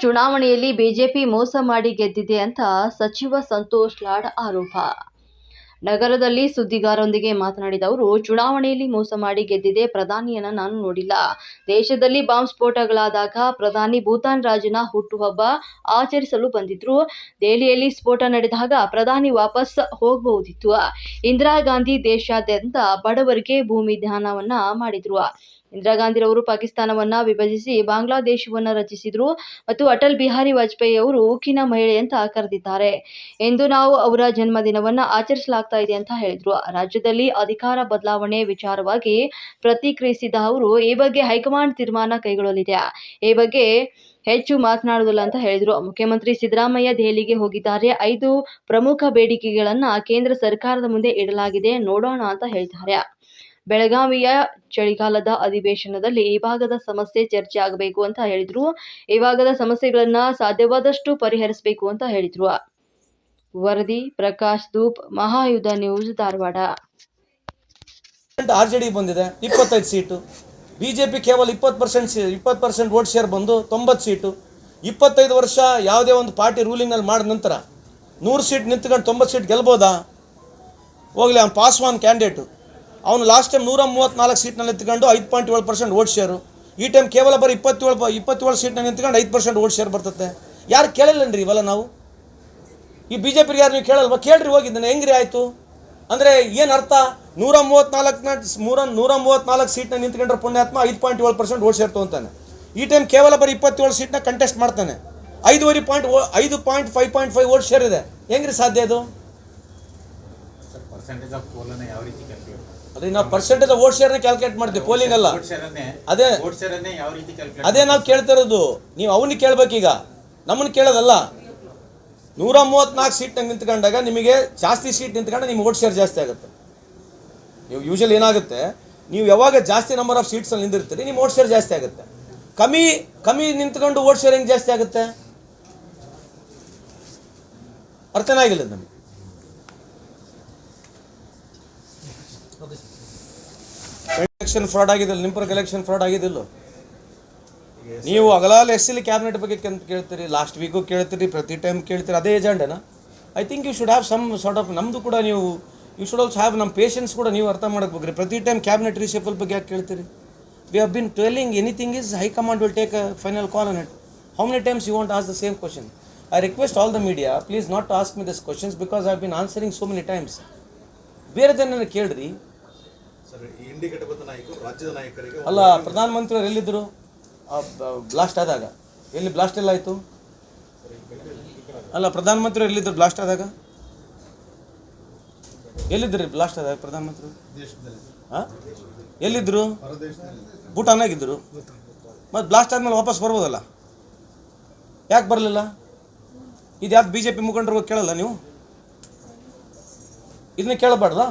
ಚುನಾವಣೆಯಲ್ಲಿ ಬಿಜೆಪಿ ಮೋಸ ಮಾಡಿ ಗೆದ್ದಿದೆ ಅಂತ ಸಚಿವ ಸಂತೋಷ್ ಲಾಡ್ ಆರೋಪ. ನಗರದಲ್ಲಿ ಸುದ್ದಿಗಾರರೊಂದಿಗೆ ಮಾತನಾಡಿದ ಅವರು, ಚುನಾವಣೆಯಲ್ಲಿ ಮೋಸ ಮಾಡಿ ಗೆದ್ದಿದೆ ಪ್ರಧಾನಿಯನ್ನು ನಾನು ನೋಡಿಲ್ಲ. ದೇಶದಲ್ಲಿ ಬಾಂಬ್ ಸ್ಫೋಟಗಳಾದಾಗ ಪ್ರಧಾನಿ ಭೂತಾನ್ ರಾಜನ ಹುಟ್ಟುಹಬ್ಬ ಆಚರಿಸಲು ಬಂದಿದ್ರು. ದೆಹಲಿಯಲ್ಲಿ ಸ್ಫೋಟ ನಡೆದಾಗ ಪ್ರಧಾನಿ ವಾಪಸ್ ಹೋಗಬಹುದಿತ್ತು ಇಂದಿರಾ ಗಾಂಧಿ ದೇಶಾದ್ಯಂತ ಬಡವರಿಗೆ ಭೂಮಿ ದಾನವನ್ನ ಮಾಡಿದ್ರು. ಇಂದಿರಾ ಗಾಂಧಿರವರು ಪಾಕಿಸ್ತಾನವನ್ನ ವಿಭಜಿಸಿ ಬಾಂಗ್ಲಾದೇಶವನ್ನ ರಚಿಸಿದ್ರು ಮತ್ತು ಅಟಲ್ ಬಿಹಾರಿ ವಾಜಪೇಯಿ ಅವರು ಉಕ್ಕಿನ ಮಹಿಳೆ ಅಂತ ಕರೆದಿದ್ದಾರೆ. ಎಂದು ನಾವು ಅವರ ಜನ್ಮದಿನವನ್ನ ಆಚರಿಸಲಾಗ್ತಾ ಇದೆ ಅಂತ ಹೇಳಿದ್ರು. ರಾಜ್ಯದಲ್ಲಿ ಅಧಿಕಾರ ಬದಲಾವಣೆ ವಿಚಾರವಾಗಿ ಪ್ರತಿಕ್ರಿಯಿಸಿದ ಅವರು, ಈ ಬಗ್ಗೆ ಹೈಕಮಾಂಡ್ ತೀರ್ಮಾನ ಕೈಗೊಳ್ಳಲಿದೆ. ಈ ಬಗ್ಗೆ ಹೆಚ್ಚು ಮಾತನಾಡುವುದಿಲ್ಲ ಅಂತ ಹೇಳಿದ್ರು. ಮುಖ್ಯಮಂತ್ರಿ ಸಿದ್ದರಾಮಯ್ಯ ದೆಹಲಿಗೆ ಹೋಗಿದ್ದಾರೆ. ಐದು ಪ್ರಮುಖ ಬೇಡಿಕೆಗಳನ್ನ ಕೇಂದ್ರ ಸರ್ಕಾರದ ಮುಂದೆ ಇಡಲಾಗಿದೆ. ನೋಡೋಣ ಅಂತ ಹೇಳಿದ್ದಾರೆ. ಬೆಳಗಾವಿಯ ಚಳಿಗಾಲದ ಅಧಿವೇಶನದಲ್ಲಿ ಈ ಭಾಗದ ಸಮಸ್ಯೆ ಚರ್ಚೆ ಆಗಬೇಕು ಅಂತ ಹೇಳಿದ್ರು. ಈ ಭಾಗದ ಸಮಸ್ಯೆಗಳನ್ನ ಸಾಧ್ಯವಾದಷ್ಟು ಪರಿಹರಿಸಬೇಕು ಅಂತ ಹೇಳಿದ್ರು. ವರದಿ, Prakash Dhoop, Mahayudha news Dharwad. R J D ಬಂದಿದೆ, ಇಪ್ಪತ್ತೈದು ಸೀಟು. ಬಿ ಜೆ ಪಿ ಕೇವಲ ಇಪ್ಪತ್ತು ಪರ್ಸೆಂಟ್ ಇಪ್ಪತ್ತು ಪರ್ಸೆಂಟ್ ವೋಟ್ ಶೇರ್ ಬಂದು ತೊಂಬತ್ತು ಸೀಟು. ಇಪ್ಪತ್ತೈದು ವರ್ಷ ಯಾವುದೇ ಒಂದು ಪಾರ್ಟಿ ರೂಲಿಂಗ್ನಲ್ಲಿ ಮಾಡಿದ ನಂತರ ನೂರು ಸೀಟ್ ನಿಂತ್ಕೊಂಡು ತೊಂಬತ್ತು ಸೀಟ್ ಗೆಲ್ಬೋದಾ? ಹೋಗಲಿ ಅವ್ನು ಪಾಸ್ವಾನ್ ಕ್ಯಾಂಡಿಡೇಟು ಅವನು ಲಾಸ್ಟ್ ಟೈಮ್ ನೂರ ಮೂವತ್ತ್ನಾಲ್ಕು ಸೀಟ್ನಲ್ಲಿ ನಿಂತ್ಕೊಂಡು ಐದು ಪಾಯಿಂಟ್ ಏಳು ಪರ್ಸೆಂಟ್ ವೋಟ್ ಶೇರು ಈ ಟೈಮ್ ಕೇವಲ ಬರೀ ಇಪ್ಪತ್ತೇಳು ಇಪ್ಪತ್ತೇಳು ಸೀಟ್ನಲ್ಲಿ ನಿಂತ್ಕೊಂಡು ಐದು ಪರ್ಸೆಂಟ್ ವೋಟ್ ಶೇರ್ ಬರ್ತದೆ ಯಾರು ಕೇಳಿಲ್ಲನ್ರಿ ಇವೆಲ್ಲ ನಾವು? ಈ ಬಿ ಜೆ ಪಿಗೆ ಯಾರು ನೀವು ಕೇಳಲ್ವಾ? ಕೇಳ್ರಿ ಹೋಗಿದ್ದಾನೆ ಹೆಂಗ್ರಿ ಆಯಿತು? ಅಂದರೆ ಏನು ಅರ್ಥ? ನೂರ ಮೂವತ್ತ್ನಾಲ್ಕನ ಮೂರ ನೂರ ಮೂವತ್ತ್ನಾಲ್ಕು ಸೀಟ್ನ ನಿಂತ್ಕೊಂಡ್ರೆ ಪುಣ್ಯಾತ್ಮ ಐದು ಪಾಯಿಂಟ್ ಏಳು ಪರ್ಸೆಂಟ್ ಓಟ್ ಸೇರ್ತು ಅಂತಾನೆ ಈ ಟೈಮ್ ಕೇವಲ ಬರೀ ಇಪ್ಪತ್ತೇಳು ಸೀಟ್ನ ಕಂಟೆಸ್ಟ್ ಮಾಡ್ತಾನೆ. ಐದುವರೆ ಪಾಯಿಂಟ್ ಐದು point five point five vote share ಇದೆ. ಹೆಂಗ್ರಿ ಸಾಧ್ಯ ಇದು ಅದೇ ನಾವು ಪರ್ಸೆಂಟೇಜ್ ಓಟ್ ಶೇರ್ನ ಕ್ಯಾಲ್ಕುಲೇಟ್ ಮಾಡ್ತೀವಿ ಪೋಲಿಂಗ್ ಅಲ್ಲ. ವೋಟ್ ಅದೇ ವೋಟ್ ಅದೇ ನಾವು ಕೇಳ್ತಾ ಇರೋದು ನೀವು ಅವನಿಗೆ ಕೇಳ್ಬೇಕೀಗ. ನಮ್ಮನ್ನು ಕೇಳೋದಲ್ಲ. ನೂರ ಮೂವತ್ನಾಲ್ಕು ಸೀಟ್ ನಂಗೆ ನಿಂತ್ಕೊಂಡಾಗ ನಿಮಗೆ ಜಾಸ್ತಿ ಸೀಟ್ ನಿಂತ್ಕೊಂಡ್ರೆ ನಿಮ್ಮ ಓಟ್ ಶೇರ್ ಜಾಸ್ತಿ ಆಗುತ್ತೆ. ನೀವು ಯೂಶಲಿ ಏನಾಗುತ್ತೆ ನೀವು ಯಾವಾಗ ಜಾಸ್ತಿ ನಂಬರ್ ಆಫ್ ಸೀಟ್ಸಲ್ಲಿ ನಿಂದಿರ್ತೀರಿ ನಿಮ್ಮ ಓಟ್ ಶೇರ್ ಜಾಸ್ತಿ ಆಗುತ್ತೆ. ಕಮ್ಮಿ ಕಮ್ಮಿ ನಿಂತ್ಕೊಂಡು ಓಟ್ ಶೇರ್ ಹೆಂಗೆ ಜಾಸ್ತಿ ಆಗುತ್ತೆ? ಅರ್ಥನೇ ಆಗಿಲ್ಲ ನಮಗೆ. ಎಲೆಕ್ಷನ್ ಫ್ರಾಡ್ ಆಗಿದ್ದಿಲ್ಲ, ನಿಮ್ಮ ಎಲೆಕ್ಷನ್ ಫ್ರಾಡ್ ಆಗಿದಿಲ್ಲ ನೀವು ಅಗಲಾಲ್ ಎಸ್ ಎಲ್ ಕ್ಯಾಬಿನೆಟ್ ಬಗ್ಗೆ ಕೇಳ್ತೀರಿ ಲಾಸ್ಟ್ ವೀಕು ಕೇಳ್ತೀರಿ, ಪ್ರತಿ ಟೈಮ್ ಕೇಳ್ತೀರಿ, ಅದೇ ಏಜೆಂಡೇನಾ I think you should have some sort of ನಮ್ಮದು ಕೂಡ ನೀವು ಯು ಶುಡ್ ಆಲ್ಸೋ ಹ್ಯಾವ್ ನಮ್ಮ ಪೇಷನ್ಸ್ ಕೂಡ ನೀವು ಅರ್ಥ ಮಾಡಬೇಕು ಪ್ರತಿ ಟೈಮ್ ಕ್ಯಾಬಿನೆಟ್ ರಿಷಫಲ್ ಬಗ್ಗೆ ಯಾಕೆ ಕೇಳ್ತೀರಿ? We have been telling anything is high command will take a final call on it how many times you want ask the same question I request all the media please not ask me this questions because I been answering so many times ಬೇರೆದನ್ನ ಕೇಳ್ರಿ ಅಲ್ಲ, ಪ್ರಧಾನಮಂತ್ರಿಯವರು ಎಲ್ಲಿದ್ರು blast ಆದಾಗ. ಎಲ್ಲಿ blast ಎಲ್ಲ ಆಯಿತು? ಅಲ್ಲ ಪ್ರಧಾನಮಂತ್ರಿ ಎಲ್ಲಿದ್ದರು ಬ್ಲಾಸ್ಟ್ ಆದಾಗ? ಎಲ್ಲಿದ್ದರು ಬ್ಲಾಸ್ಟ್ ಆದಾಗ ಪ್ರಧಾನಮಂತ್ರಿ ಮಂತ್ರಿ ಹಾಂ ಎಲ್ಲಿದ್ದರು ಭೂಟಾನಾಗಿದ್ದರು ಮತ್ತು ಬ್ಲಾಸ್ಟ್ ಆದಮೇಲೆ ವಾಪಸ್ ಬರ್ಬೋದಲ್ಲ? ಯಾಕೆ ಬರಲಿಲ್ಲ? ಇದು ಯಾಕೆ ಬಿ ಜೆ ಪಿ ಮುಖಂಡರು ಕೇಳಲ್ಲ ನೀವು? ಇದನ್ನ ಕೇಳಬಾರ್ದಾ?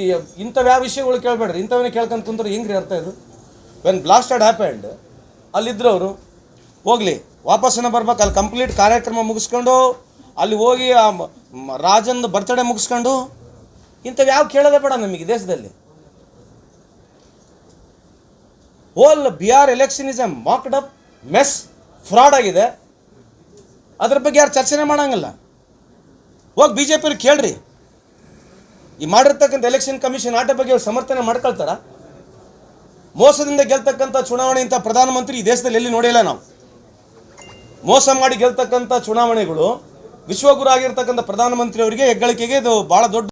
ಈ ಇಂಥವು ಯಾವ ವಿಷಯಗಳು ಕೇಳಬೇಡ್ರಿ ಇಂಥವನ್ನೇ ಕೇಳ್ಕೊಂಡು ಕುಂತ್ರೆ ಹೆಂಗ್ರಿ ಅರ್ಥ ಇದು? ವೆನ್ ಬ್ಲಾಸ್ಟೆಡ್ ಹ್ಯಾಪೆಂಡ್ ಅಲ್ಲಿದ್ದರವರು ಹೋಗಲಿ ವಾಪಸ್ಸನ್ನು ಬರ್ಬೇಕು, ಅಲ್ಲಿ ಕಂಪ್ಲೀಟ್ ಕಾರ್ಯಕ್ರಮ ಮುಗಿಸ್ಕೊಂಡು, ಅಲ್ಲಿ ಹೋಗಿ ಆ ರಾಜಂದು ಬರ್ತಡೇ ಮುಗಿಸ್ಕೊಂಡು, ಇಂಥವು ಯಾವ ಕೇಳೋದೇ ಬೇಡ ನಮಗೆ ದೇಶದಲ್ಲಿ. Whole our election is a mocked up mess fraud ಆಗಿದೆ. ಅದ್ರ ಬಗ್ಗೆ ಯಾರು ಚರ್ಚೆನೇ ಮಾಡೋಂಗಿಲ್ಲ. ಹೋಗಿ ಬಿ ಜೆ ಪಿಯವ್ರು ಕೇಳ್ರಿ. ಈ ಮಾಡಿರ್ತಕ್ಕಂಥ ಎಲೆಕ್ಷನ್ ಕಮಿಷನ್ ಆಟ ಬಗ್ಗೆ ಅವ್ರು ಸಮರ್ಥನೆ ಮಾಡ್ಕೊಳ್ತಾರ? ಮೋಸದಿಂದ ಗೆಲ್ತಕ್ಕಂಥ ಚುನಾವಣೆ ಇಂಥ ಪ್ರಧಾನಮಂತ್ರಿ ಈ ದೇಶದಲ್ಲಿ ಎಲ್ಲಿ ನೋಡಿಲ್ಲ ನಾವು. ಮೋಸ ಮಾಡಿ ಗೆಲ್ತಕ್ಕಂಥ ಚುನಾವಣೆಗಳು, ವಿಶ್ವಗುರು ಆಗಿರ್ತಕ್ಕಂಥ ಪ್ರಧಾನಮಂತ್ರಿ ಅವರಿಗೆ ಹೆಗ್ಗಳಿಕೆಗೆ ಇದು ಭಾಳ ದೊಡ್ಡ